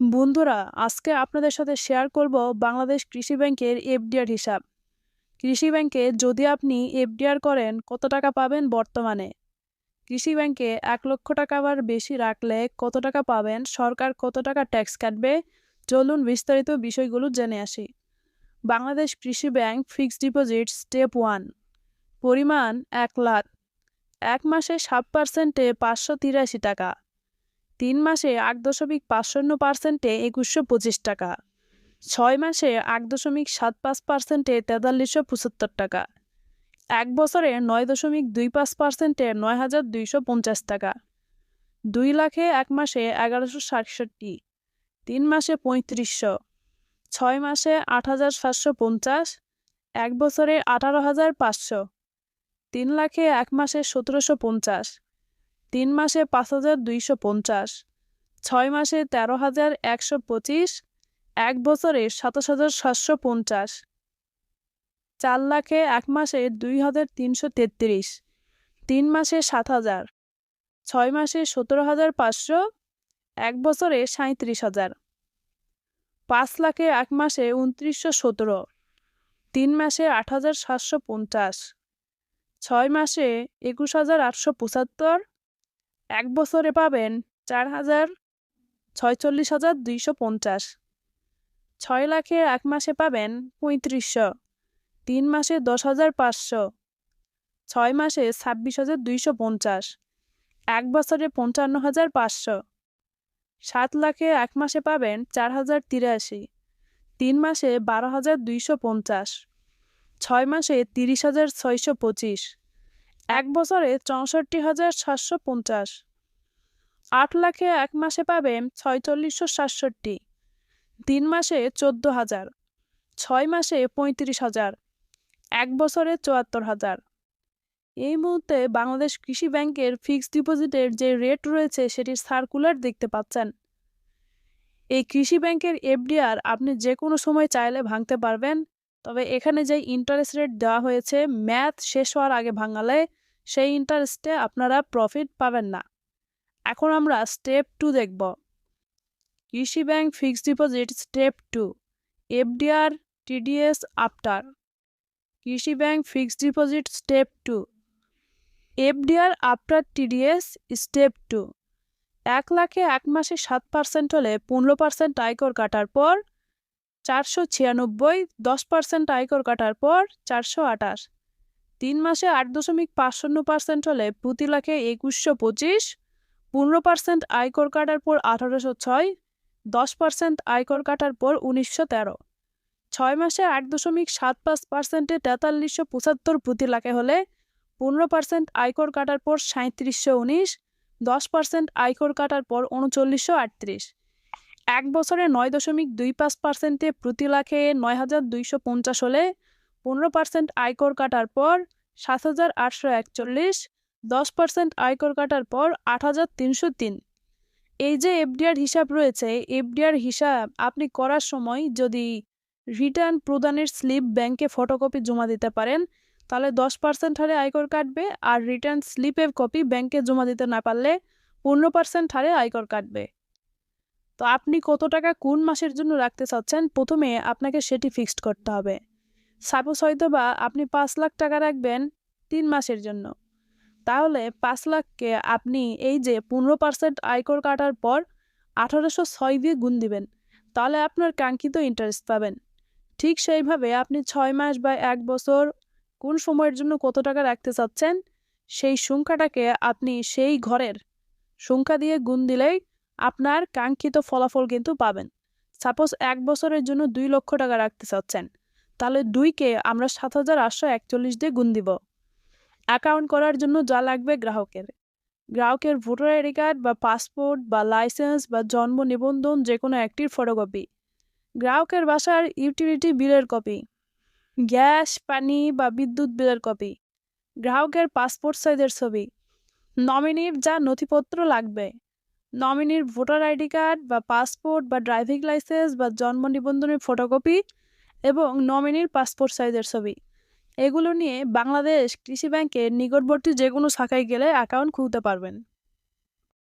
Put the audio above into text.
বন্ধুরা, আজকে আপনাদের সাথে শেয়ার করব বাংলাদেশ কৃষি ব্যাংকের এফডিআর হিসাব। কৃষি ব্যাংকে যদি আপনি এফডিআর করেন, কত টাকা পাবেন বর্তমানে? কৃষি ব্যাংকে এক লক্ষ টাকা আবার বেশি রাখলে কত টাকা পাবেন? সরকার কত টাকা ট্যাক্স কাটবে? চলুন বিস্তারিত বিষয়গুলো জেনে আসি। Bangladesh Krishi bank fixed deposit step one পরিমাণ এক লাখ। এক মাসে সাত পার্সেন্টে পাঁচশো তিরাশি টাকা। তিন মাসে আট দশমিক পাঁচ শূন্য পার্সেন্টে একুশশো পঁচিশ টাকা। ছয় মাসে আট দশমিক সাত পাঁচ পার্সেন্টে তেতাল্লিশশো পঁচাত্তর টাকা। এক বছরে নয় দশমিক দুই পাঁচ পার্সেন্টে নয় হাজার দুইশো পঞ্চাশ টাকা। দুই লাখে এক মাসে এগারোশো সাতষট্টি। তিন মাসে পঁয়ত্রিশশো। ছয় মাসে আট হাজার সাতশো পঞ্চাশ। এক বছরে আঠারো হাজার পাঁচশো। তিন লাখে এক মাসে সতেরোশো পঞ্চাশ। তিন মাসে পাঁচ হাজার দুইশো পঞ্চাশ, ছয় মাসে তেরো হাজার একশো পঁচিশ, এক বছরে সাতাশ হাজার সাতশো পঞ্চাশ। চার লাখে এক মাসে দুই হাজার তিনশো তেত্রিশ, তিন মাসে সাত হাজার, ছয় মাসে সতেরো হাজার পাঁচশো, এক বছরে সাঁত্রিশ হাজার। পাঁচ লাখে এক মাসে উনত্রিশশো সতেরো, তিন মাসে আট হাজার সাতশো পঞ্চাশ, ছয় মাসে একুশ হাজার আটশো পঁচাত্তর এক বছরে পাবেন চার হাজার ছয়চল্লিশ হাজার দুইশো পঞ্চাশ। ছয় লাখে এক মাসে পাবেন পঁয়ত্রিশশো। তিন মাসে দশ হাজার পাঁচশো। ছয় মাসে ছাব্বিশ হাজার দুইশো পঞ্চাশ। এক বছরে পঞ্চান্ন হাজার পাঁচশো। সাত লাখে এক মাসে পাবেন চার হাজার তিরাশি। তিন মাসে বারো হাজার দুইশো পঞ্চাশ। ছয় মাসে তিরিশ হাজার ছয়শো পঁচিশ। এক বছরে চৌষট্টি হাজার সাতশো পঞ্চাশ। আট লাখে এক মাসে পাবেন ছয়চল্লিশশো সাতষট্টি। তিন মাসে চোদ্দ হাজার। ছয় মাসে পঁয়ত্রিশ হাজার। এক বছরে চুয়াত্তর হাজার। এই মুহূর্তে বাংলাদেশ কৃষি ব্যাংকের ফিক্সড ডিপোজিটের যে রেট রয়েছে, সেটির সার্কুলার দেখতে পাচ্ছেন। এই কৃষি ব্যাংকের এফডিআর আপনি যে কোনো সময় চাইলে ভাঙতে পারবেন। তবে এখানে যে ইন্টারেস্ট রেট দেওয়া হয়েছে ম্যাথ শেষ হওয়ার আগে ভাঙালে সেই ইন্টারেস্টে আপনারা প্রফিট পাবেন না। এখন আমরা স্টেপ টু দেখব। Krishi bank fixed deposit step two FDR TDS after Krishi bank fixed deposit step two FDR after TDS step two এক লাখে এক মাসে সাত পার্সেন্ট হলে পনেরো পার্সেন্ট আয়কর কাটার পর চারশো ছিয়ানব্বই, দশ পার্সেন্ট আয়কর কাটার পর চারশো আঠাশ। তিন মাসে আট দশমিক পাঁচ শূন্য পার্সেন্ট হলে প্রতি লাখে একুশশো পঁচিশ, পনেরো পার্সেন্ট আয়কর কাটার পর আঠারোশো ছয়, দশ পার্সেন্ট আয়কর কাটার পর উনিশশো তেরো। ছয় মাসে আট দশমিক সাত পাঁচ পার্সেন্টে তেতাল্লিশশো পঁচাত্তর প্রতি লাখে হলে পনেরো পার্সেন্ট আয়কর কাটার পর সাঁত্রিশশো উনিশ, দশ পার্সেন্ট আয়কর কাটার পর উনচল্লিশশো আটত্রিশ। এক বছরে নয় দশমিক দুই পাঁচ পার্সেন্টে প্রতি লাখে নয় হাজার দুইশো পঞ্চাশ হলে পনেরো পার্সেন্ট আয়কর কাটার পর সাত হাজার আটশো একচল্লিশ, দশ পার্সেন্ট আয়কর কাটার পর আট হাজার তিনশো তিন। এই যে এফডিআর হিসাব রয়েছে, এফডিআর হিসাব আপনি করার সময় যদি রিটার্ন প্রদানের স্লিপ ব্যাংকে ফটোকপি জমা দিতে পারেন, তাহলে দশ পার্সেন্ট হারে আয়কর কাটবে আর রিটার্ন স্লিপের কপি ব্যাংকে জমা দিতে না পারলে পনেরো পার্সেন্ট হারে আয়কর কাটবে। তো আপনি কত টাকা কোন মাসের জন্য রাখতে চাচ্ছেন? প্রথমে আপনাকে সেটি ফিক্সড করতে হবে। সাপোজ হয়তো বা আপনি পাঁচ লাখ টাকা রাখবেন তিন মাসের জন্য। তাহলে পাঁচ লাখকে আপনি এই যে পনেরো পার্সেন্ট আয়কর কাটার পর আঠারোশো ছয় দিয়ে গুণ দিবেন। তাহলে আপনার কাঙ্ক্ষিত ইন্টারেস্ট পাবেন। ঠিক সেইভাবে আপনি ছয় মাস বা এক বছর কোন সময়ের জন্য কত টাকা রাখতে চাচ্ছেন? সেই সংখ্যাটাকে আপনি সেই ঘরের সংখ্যা দিয়ে গুণ দিলেই আপনার কাঙ্ক্ষিত ফলাফল কিন্তু পাবেন। সাপোজ এক বছরের জন্য দুই লক্ষ টাকা রাখতে চাচ্ছেন, তাহলে দুইকে আমরা সাত হাজার আটশো একচল্লিশ দিয়ে গুণ দিব। অ্যাকাউন্ট করার জন্য যা লাগবে গ্রাহকের। গ্রাহকের ভোটার আইডি কার্ড বা পাসপোর্ট বা লাইসেন্স বা জন্ম নিবন্ধন যে কোনো একটির ফটোকপি। গ্রাহকের বাসার ইউটিলিটি বিলের কপি। গ্যাস, পানি বা বিদ্যুৎ বিলের কপি। গ্রাহকের পাসপোর্ট সাইজের ছবি। নমিনির যা নথিপত্র লাগবে। নমিনির ভোটার আইডি কার্ড বা পাসপোর্ট বা ড্রাইভিং লাইসেন্স বা জন্ম নিবন্ধনের ফটোকপি এবং নমিনির পাসপোর্ট সাইজের ছবি। এগুলো নিয়ে বাংলাদেশ কৃষি ব্যাংকের নিকটবর্তী যে কোনো শাখায় গেলে অ্যাকাউন্ট খুলতে পারবেন।